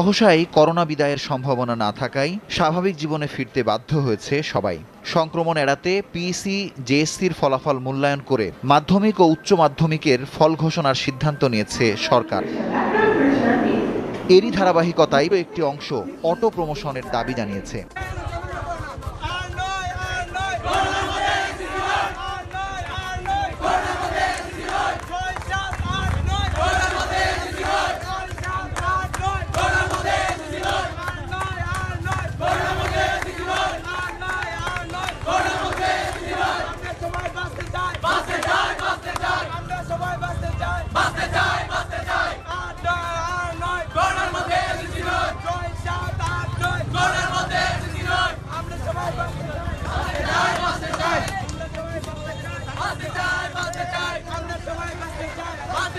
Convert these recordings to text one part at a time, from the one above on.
সহসাই corona বিদায়ের সম্ভাবনা না থাকায় স্বাভাবিক জীবনে ফিরতে বাধ্য হয়েছে সবাই। সংক্রমণ এড়াতে পিসি জেএসসির ফলাফল মূল্যায়ন করে মাধ্যমিক ও উচ্চ মাধ্যমিকের ফল ঘোষণার সিদ্ধান্ত নিয়েছে সরকার। এরই ধারাবাহিকতায় একটি অংশ অটো প্রমোশনের দাবি জানিয়েছে।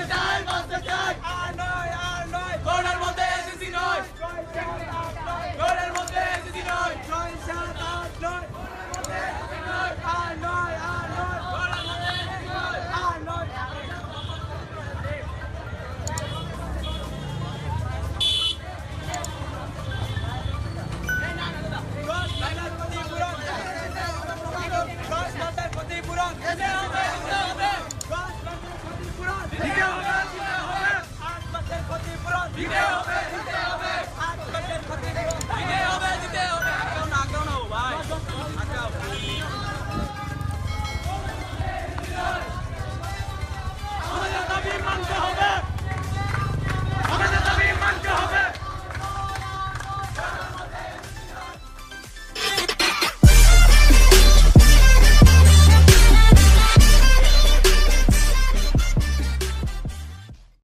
almas de tal You know.